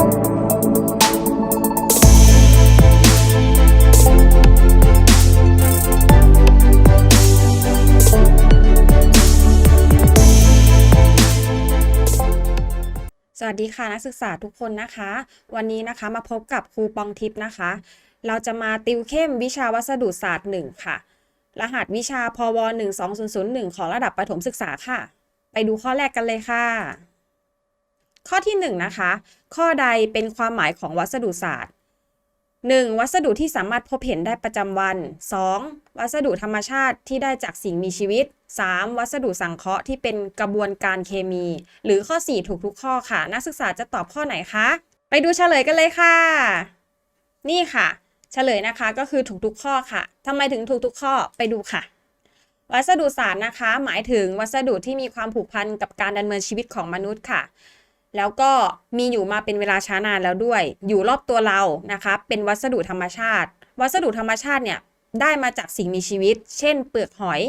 สวัสดีค่ะนักศึกษาทุกคนนะคะ วันนี้นะคะมาพบกับครูปองทิพย์นะคะ เราจะมาติวเข้มวิชาวัสดุศาสตร์ 1 ค่ะ รหัสวิชาพว 12001 ของระดับประถมศึกษาค่ะ ไปดูข้อแรกกันเลยค่ะ ข้อที่1นนะคะ ข้อใดเป็นความหมายของวัสดุศาสตร์ 1. วัสดุที่สามารถพบเห็นได้ประจำวัน 2. วัสดุธรรมชาติที่ได้จากสิ่งมีชีวิต 3. วัสดุสังเคราะห์ที่เป็นกระบวนการเคมี หรือข้อ 4 ถูกทุกข้อค่ะ นักศึกษาจะตอบข้อไหนคะ ไปดูเฉลยกันเลยค่ะ นี่ค่ะ เฉลยนะคะก็คือถูกทุกข้อค่ะทำไมถึงถูกทุกข้อไปดูค่ะวัสดุศาสตร์นะคะ หมายถึงวัสดุที่มีความผูกพันกับการดำเนินชีวิตของมนุษย์ค่ะ แล้วก็มีอยู่มาเป็นเวลาช้านานแล้วด้วย อยู่รอบตัวเรานะคะเป็นวัสดุธรรมชาติ วัสดุธรรมชาติเนี่ยได้มาจากสิ่งมีชีวิต เช่น เปลือกหอย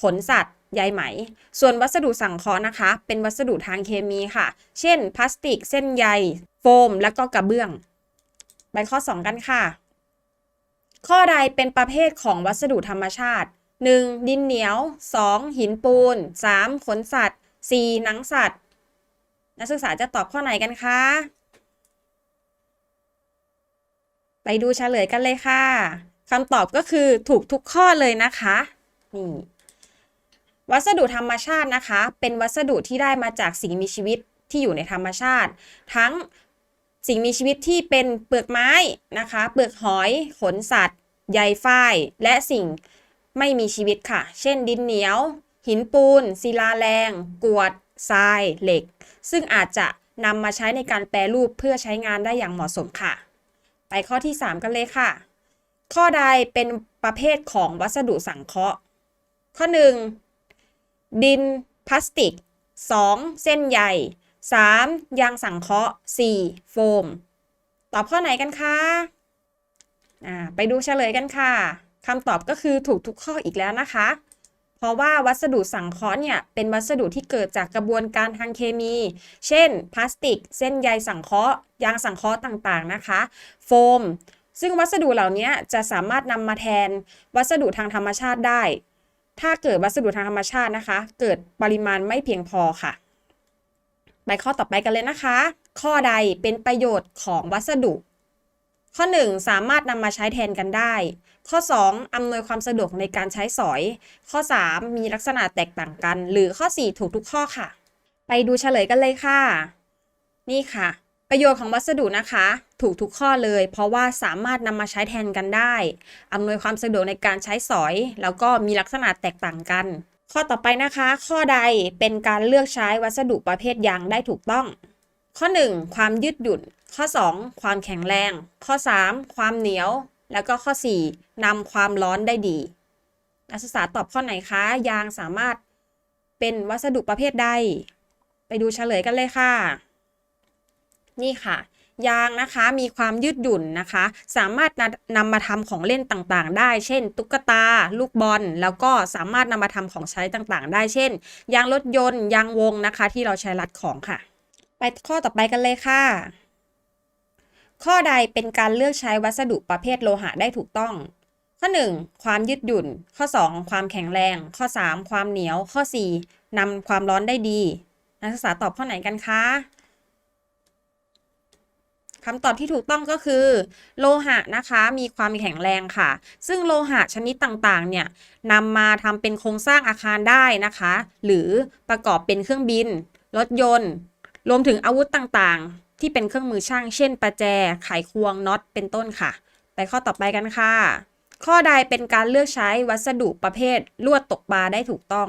ขนสัตว์ใยไหม ส่วนวัสดุสังเคราะห์นะคะ เป็นวัสดุทางเคมีค่ะ เช่น พลาสติก เส้นใย โฟม และก็กระเบื้อง ไปข้อ 2 กันค่ะ ข้อใดเป็นประเภทของวัสดุธรรมชาติ 1. ดินเหนียว 2. หินปูน 3. ขนสัตว์ 4. หนังสัตว์ นักศึกษาจะตอบข้อไหนกันคะ ไปดูเฉลยกันเลยค่ะคำตอบก็คือถูกทุกข้อเลยนะคะนี่วัสดุธรรมชาตินะคะ เป็นวัสดุที่ได้มาจากสิ่งมีชีวิตที่อยู่ในธรรมชาติ ทั้งสิ่งมีชีวิตที่เป็นเปลือกไม้นะคะ เปลือกหอย ขนสัตว์ใยฝ้าย และสิ่งไม่มีชีวิตค่ะ เช่นดินเหนียว หินปูนศิลาแรง กวด ทรายเหล็ก ซึ่งอาจจะนำมาใช้ในการแปรรูปเพื่อใช้งานได้อย่างเหมาะสมค่ะ ไปข้อที่ 3 กันเลยค่ะ ข้อใดเป็นประเภทของวัสดุสังเคราะห์ ข้อ 1 ดินพลาสติก 2. เส้นใย 3. ยางสังเคราะห์ 4. โฟม ตอบข้อไหนกันคะอ่าไปดูเฉลยกันค่ะคำตอบก็คือถูกทุกข้ออีกแล้วนะคะ เพราะว่าวัสดุสังเคราะห์เนี่ยเป็นวัสดุที่เกิดจากกระบวนการทางเคมี เช่น พลาสติก เส้นใยสังเคราะห์ยางสังเคราะห์ต่างๆนะคะ โฟม ซึ่งวัสดุเหล่านี้จะสามารถนำมาแทนวัสดุทางธรรมชาติได้ ถ้าเกิดวัสดุทางธรรมชาตินะคะ เกิดปริมาณไม่เพียงพอค่ะไปข้อต่อไปกันเลยนะคะ ข้อใดเป็นประโยชน์ของวัสดุ ข้อ 1 สามารถนำมาใช้แทนกันได้ ข้อ 2 อำนวยความสะดวกในการใช้สอย ข้อ 3 มีลักษณะแตกต่างกัน หรือข้อ 4 ถูกทุกข้อค่ะ ไปดูเฉลยกันเลยค่ะ นี่ค่ะ ประโยชน์ของวัสดุนะคะ ถูกทุกข้อเลย เพราะว่าสามารถนำมาใช้แทนกันได้ อำนวยความสะดวกในการใช้สอย แล้วก็มีลักษณะแตกต่างกัน ข้อต่อไปนะคะ ข้อใดเป็นการเลือกใช้วัสดุประเภทยางได้ถูกต้อง ข้อ 1 ความยืดหยุ่น ข้อ 2 ความแข็งแรง ข้อ 3 ความเหนียว แล้วก็ข้อ 4นำความร้อนได้ดี นักศึกษาตอบข้อไหนคะ ยางสามารถเป็นวัสดุประเภทใด ไปดูเฉลยกันเลยค่ะ นี่ค่ะ ยางนะคะมีความยืดหยุ่นนะคะ สามารถนำมาทำของเล่นต่างๆ ได้ เช่น ตุ๊กตา ลูกบอล แล้วก็สามารถนำมาทำของใช้ต่างๆ ได้ เช่น ยางรถยนต์ ยางวงนะคะ ที่เราใช้รัดของค่ะ ไปข้อต่อไปกันเลยค่ะ ข้อใดเป็นการเลือกใช้วัสดุประเภทโลหะได้ถูกต้อง ข้อ 1 ความยืดหยุ่น ข้อ 2 ความแข็งแรง ข้อ 3 ความเหนียว ข้อ 4นำความร้อนได้ดี นักศึกษาตอบข้อไหนกันคะคำตอบที่ถูกต้องก็คือ โลหะนะคะมีความแข็งแรงค่ะ ซึ่งโลหะชนิดต่างๆเนี่ยนำมาทำเป็นโครงสร้างอาคารได้นะคะ หรือประกอบเป็นเครื่องบิน รถยนต์ รวมถึงอาวุธต่างๆ ที่เป็นเครื่องมือช่าง เช่น ประแจ ไขควง น็อต เป็นต้นค่ะ ไปข้อต่อไปกันค่ะ ข้อใดเป็นการเลือกใช้วัสดุประเภท ลวดตกปลาได้ถูกต้อง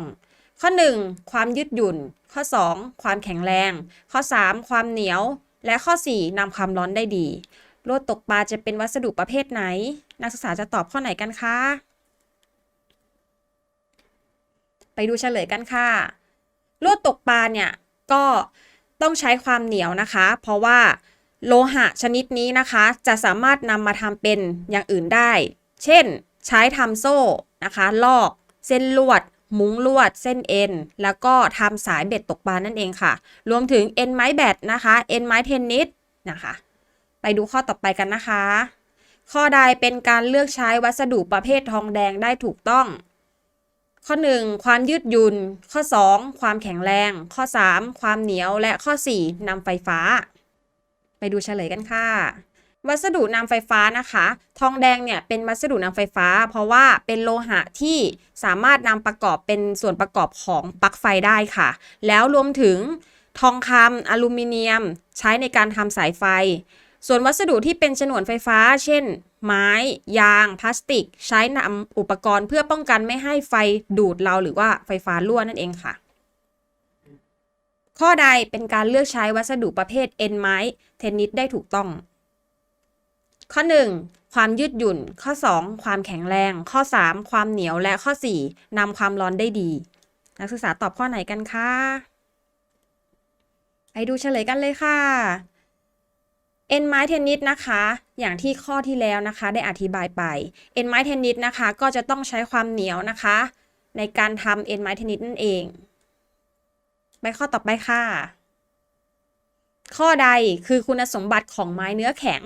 ข้อ 1 ความยืดหยุ่น ข้อ 2 ความแข็งแรง ข้อ 3 ความเหนียว และข้อ 4นำความร้อนได้ดี ลวดตกปลาจะเป็นวัสดุประเภทไหน นักศึกษาจะตอบข้อไหนกันคะ ไปดูเฉลยกันค่ะ ลวดตกปลาเนี่ยก็ ต้องใช้ความเหนียวนะคะ เพราะว่าโลหะชนิดนี้นะคะ จะสามารถนำมาทำเป็นอย่างอื่นได้ เช่น ใช้ทำโซ่นะคะ ลอก เส้นลวด มุ้งลวด เส้นเอ็น แล้วก็ทำสายเบ็ดตกปลานั่นเองค่ะ รวมถึงเอ็นไม้แบตนะคะ เอ็นไม้เทนนิสนะคะ ไปดูข้อต่อไปกันนะคะ ข้อใดเป็นการเลือกใช้วัสดุประเภททองแดงได้ถูกต้อง ข้อ 1 ความยืดหยุ่น ข้อ 2 ความแข็งแรง ข้อ 3 ความเหนียวและข้อ 4นำไฟฟ้า ไปดูเฉลยกันค่ะ วัสดุนำไฟฟ้านะคะ ทองแดงเนี่ยเป็นวัสดุนำไฟฟ้า เพราะว่าเป็นโลหะที่สามารถนำประกอบเป็นส่วนประกอบของปลั๊กไฟได้ค่ะ แล้วรวมถึงทองคำอลูมิเนียม ใช้ในการทำสายไฟ ส่วนวัสดุที่เป็นฉนวนไฟฟ้า เช่น ไม้ ยาง พลาสติก ใช้นำอุปกรณ์เพื่อป้องกันไม่ให้ไฟดูดเราหรือว่าไฟฟ้ารั่วนั่นเองค่ะ ข้อใดเป็นการเลือกใช้วัสดุประเภทเอ็นไม้ เทนนิสได้ถูกต้อง ข้อ 1 ความยืดหยุ่น ข้อ 2 ความแข็งแรง ข้อ 3 ความเหนียวและข้อ 4นำความร้อนได้ดี นักศึกษาตอบข้อไหนกันคะไปดูเฉลยกันเลยค่ะ เอ็นไม้เทนนิสนะคะ อย่างที่ข้อที่แล้วนะคะ ได้อธิบายไป เอ็นไม้เทนนิสนะคะ ก็จะต้องใช้ความเหนียวนะคะ ในการทำเอ็นไม้เทนนิสนั่นเอง ไปข้อต่อไปค่ะ ข้อใดคือคุณสมบัติของไม้เนื้อแข็ง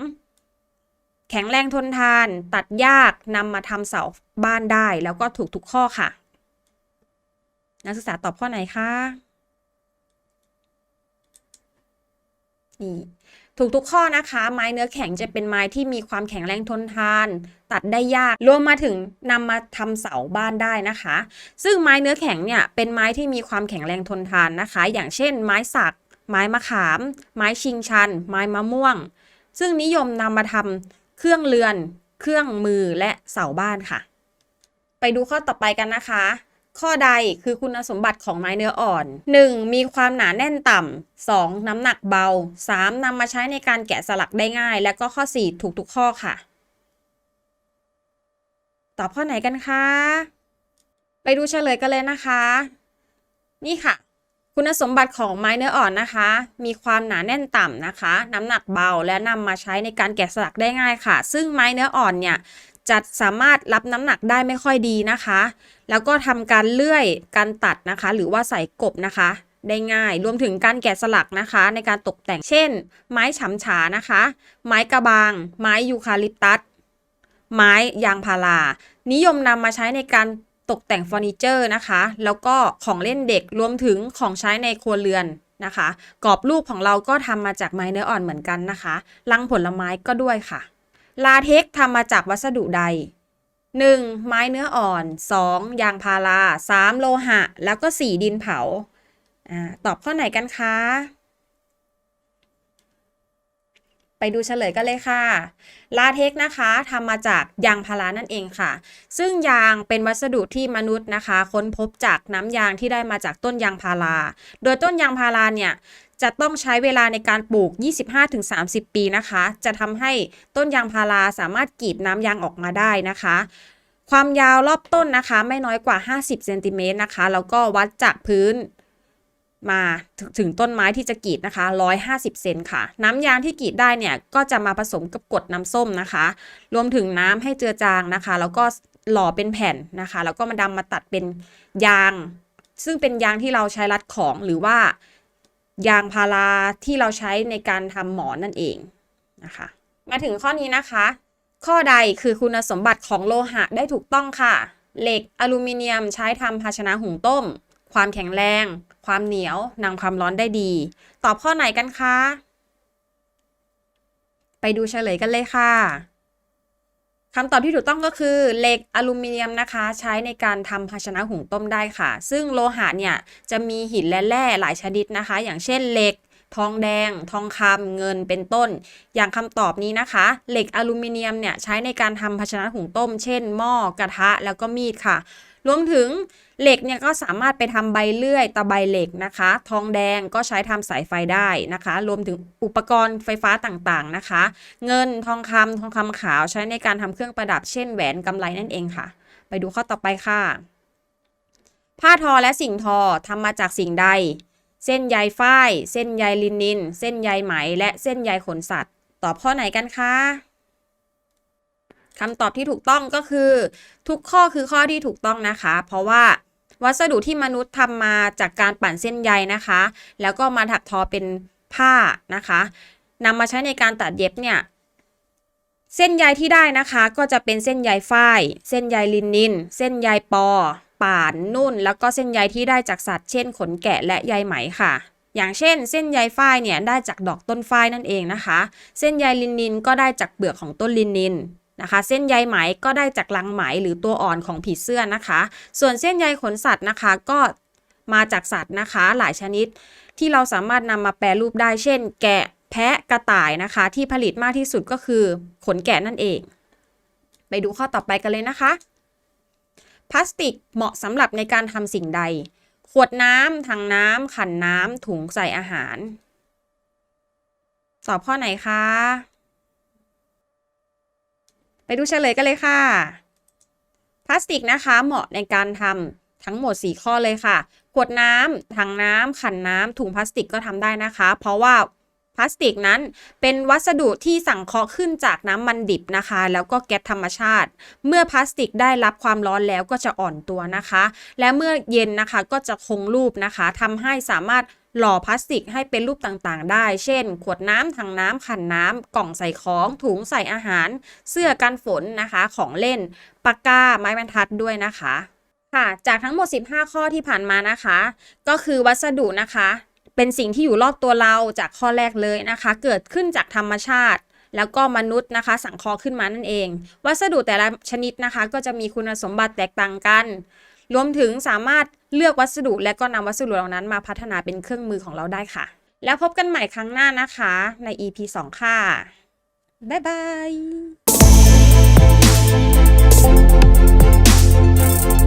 แข็งแรงทนทาน ตัดยากนำมาทำเสาบ้านได้ แล้วก็ถูกทุกข้อค่ะ นักศึกษาตอบข้อไหนคะนี่ ถูกทุกข้อนะคะ ไม้เนื้อแข็งจะเป็นไม้ที่มีความแข็งแรงทนทาน ตัดได้ยาก รวมมาถึงนำมาทำเสาบ้านได้นะคะ ซึ่งไม้เนื้อแข็งเนี่ยเป็นไม้ที่มีความแข็งแรงทนทานนะคะ อย่างเช่น ไม้สัก ไม้มะขาม ไม้ชิงชัน ไม้มะม่วง ซึ่งนิยมนำมาทำเครื่องเรือน เครื่องมือและเสาบ้านค่ะ ไปดูข้อต่อไปกันนะคะ ข้อใดคือคุณสมบัติของไม้เนื้ออ่อน 1. มีความหนาแน่นต่ำ 2. น้ำหนักเบา 3. นำมาใช้ในการแกะสลักได้ง่าย และก็ข้อ 4 ถูกทุกข้อค่ะ ตอบข้อไหนกันคะ ไปดูเฉลยกันเลยนะคะ นี่ค่ะ คุณสมบัติของไม้เนื้ออ่อนนะคะ มีความหนาแน่นต่ำนะคะ น้ำหนักเบาและนำมาใช้ในการแกะสลักได้ง่ายค่ะ ซึ่งไม้เนื้ออ่อนเนี่ยจะสามารถรับน้ำหนักได้ไม่ค่อยดีนะคะ แล้วก็ทำการเลื่อยการตัดนะคะ หรือว่าใส่กบนะคะ ได้ง่าย รวมถึงการแกะสลักนะคะ ในการตกแต่งเช่น ไม้ฉำฉานะคะ ไม้กระบาง ไม้ยูคาลิปตัสไม้ยางพารา นิยมนำมาใช้ในการตกแต่งเฟอร์นิเจอร์นะคะ แล้วก็ของเล่นเด็กรวมถึงของใช้ในครัวเรือนนะคะกรอบรูปของเราก็ทำมาจากไม้เนื้ออ่อนเหมือนกันนะคะลังผลไม้ก็ด้วยค่ะ ลาเท็กซ์ทำมาจากวัสดุใด 1. ไม้เนื้ออ่อน 2. ยางพารา 3. โลหะ แล้วก็ 4. ดินเผาอตอบข้อไหนกันคะ ไปดูเฉลยกันเลยค่ะ ลาเท็กนะคะทำมาจากยางพารานั่นเองค่ะ ซึ่งยางเป็นวัสดุที่มนุษย์นะคะ ค้นพบจากน้ำยางที่ได้มาจากต้นยางพารา โดยต้นยางพาราเนี่ย จะต้องใช้เวลาในการปลูก 25-30 ปีนะคะ จะทำให้ต้นยางพาราสามารถกรีดน้ำยางออกมาได้นะคะ ความยาวรอบต้นนะคะ ไม่น้อยกว่า 50เซนติเมตรนะคะ แล้วก็วัดจากพื้นมาถึงถึงต้นไม้ที่จะกรีดนะคะ 150 เซนค่ะ น้ำยางที่กรีดได้เนี่ย ก็จะมาผสมกับกรดน้ำส้มนะคะ รวมถึงน้ำให้เจือจางนะคะ แล้วก็หล่อเป็นแผ่นนะคะ แล้วก็มาดำมาตัดเป็นยาง ซึ่งเป็นยางที่เราใช้รัดของหรือว่า ยางพาราที่เราใช้ในการทำหมอนนั่นเองนะคะ มาถึงข้อนี้นะคะ ข้อใดคือคุณสมบัติของโลหะได้ถูกต้องค่ะ เหล็กอลูมิเนียมใช้ทำภาชนะหุงต้ม ความแข็งแรง ความเหนียวนำความร้อนได้ดี ตอบข้อไหนกันคะ ไปดูเฉลยกันเลยค่ะ คำตอบที่ถูกต้องก็คือเหล็กอลูมิเนียมนะคะ ใช้ในการทำภาชนะหุงต้มได้ค่ะ ซึ่งโลหะเนี่ยจะมีหินและแร่หลายชนิดนะคะ อย่างเช่นเหล็ก ทองแดง ทองคำเงินเป็นต้น อย่างคำตอบนี้นะคะ เหล็กอลูมิเนียมเนี่ยใช้ในการทำภาชนะหุงต้ม เช่นหม้อกระทะแล้วก็มีดค่ะ รวมถึงเหล็กเนี่ยก็สามารถไปทำใบเลื่อยตะไบเหล็กนะคะ ทองแดงก็ใช้ทำสายไฟได้นะคะ รวมถึงอุปกรณ์ไฟฟ้าต่างๆนะคะ เงินทองคำทองคำขาวใช้ในการทำเครื่องประดับเช่นแหวนกำไลนั่นเองค่ะ ไปดูข้อต่อไปค่ะ ผ้าทอและสิ่งทอทำมาจากสิ่งใด เส้นใยฝ้าย เส้นใยลินิน เส้นใยไหม และเส้นใยขนสัตว์ ตอบข้อไหนกันคะ คำตอบที่ถูกต้องก็คือ ทุกข้อคือข้อที่ถูกต้องนะคะ เพราะว่าวัสดุที่มนุษย์ทำมาจากการปั่นเส้นใยนะคะ แล้วก็มาถักทอเป็นผ้านะคะนำมาใช้ในการตัดเย็บเนี่ยเส้นใยที่ได้นะคะก็จะเป็นเส้นใยฝ้าย เส้นใยลินิน เส้นใยปอ ป่านนุ่น แล้วก็เส้นใยที่ได้จากสัตว์เช่น ขนแกะและใยไหมค่ะ อย่างเช่น เส้นใยฝ้ายเนี่ยได้จากดอกต้นฝ้ายนั่นเองนะคะ เส้นใยลินินก็ได้จากเปลือกของต้นลินิน นะคะ เส้นใยไหมก็ได้จากรังไหมหรือตัวอ่อนของผีเสื้อนะคะ ส่วนเส้นใยขนสัตว์นะคะก็มาจากสัตว์นะคะหลายชนิด ที่เราสามารถนำมาแปรรูปได้เช่น แกะแพะกระต่ายนะคะ ที่ผลิตมากที่สุดก็คือขนแกะนั่นเอง ไปดูข้อต่อไปกันเลยนะคะ พลาสติกเหมาะสำหรับในการทำสิ่งใด ขวดน้ำถังน้ำขันน้ำถุงใส่อาหาร ตอบข้อไหนคะ ดูเฉลยกันเลยค่ะ พลาสติกนะคะเหมาะในการทำทั้งหมด 4 ข้อเลยค่ะ ขวดน้ำถังน้ำขันน้ำถุงพลาสติกก็ทำได้นะคะ เพราะว่าพลาสติกนั้นเป็นวัสดุที่สังเคราะห์ขึ้นจากน้ำมันดิบนะคะ แล้วก็แก๊สธรรมชาติ เมื่อพลาสติกได้รับความร้อนแล้วก็จะอ่อนตัวนะคะ และเมื่อเย็นนะคะก็จะคงรูปนะคะทำให้สามารถ หล่อพลาสติกให้เป็นรูปต่างๆ ได้ เช่น ขวดน้ำถังน้ำขันน้ำกล่องใส่ของ ถุงใส่อาหาร เสื้อกันฝนนะคะ ของเล่น ปากกา ไม้บรรทัดด้วยนะคะ ค่ะ จากทั้งหมด 15 ข้อที่ผ่านมานะคะ ก็คือวัสดุนะคะ เป็นสิ่งที่อยู่รอบตัวเราจากข้อแรกเลยนะคะ เกิดขึ้นจากธรรมชาติแล้วก็มนุษย์นะคะ สังเคราะห์ขึ้นมานั่นเอง วัสดุแต่ละชนิดนะคะ ก็จะมีคุณสมบัติแตกต่างกัน รวมถึงสามารถเลือกวัสดุและก็นำวัสดุเหล่านั้นมาพัฒนาเป็นเครื่องมือของเราได้ค่ะ แล้วพบกันใหม่ครั้งหน้านะคะใน EP 2 ค่ะ บ๊ายบาย